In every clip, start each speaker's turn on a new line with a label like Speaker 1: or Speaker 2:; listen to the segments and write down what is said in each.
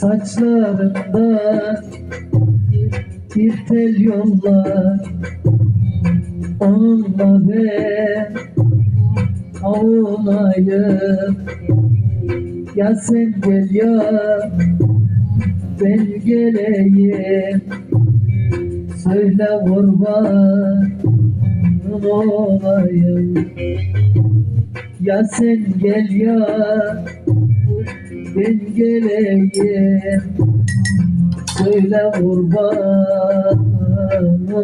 Speaker 1: Saçlarında bir tel yollar Onunla ben avunayım Ya sen gel ya ben geleyim. Söyle kurban olayım. Ya sen gel ya ben geleyim Söyle kurban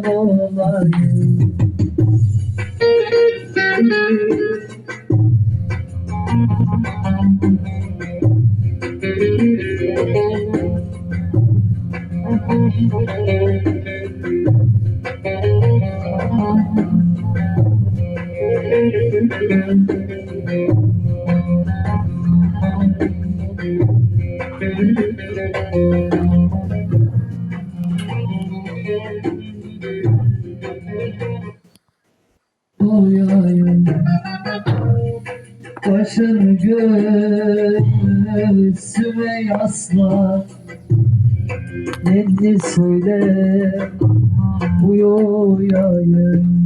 Speaker 1: olayım Uyayım Başını göğsüme yasla. Nenni söyle Uyuyayım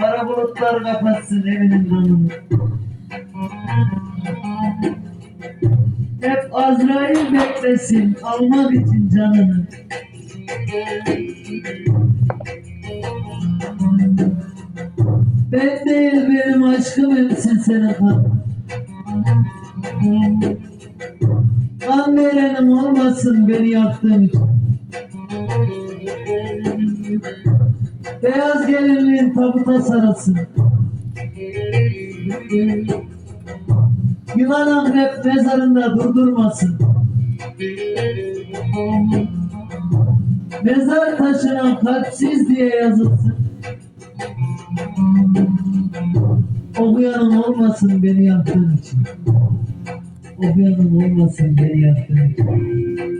Speaker 1: Kara bulutlar kapatsın evinin canını Hep Azrail beklesin almak için canını Ben değil benim aşkım hepsi senin kan. Kan verenim olmasın beni yaktığın için. Beyaz gelinliğin tabuta sarasın. Yılan akrep mezarında durdurmasın. Mezar taşına kalpsiz diye yazılsın. Okuyanım olmasın beni yaktığın için. Okuyanım olmasın beni yaktığın için.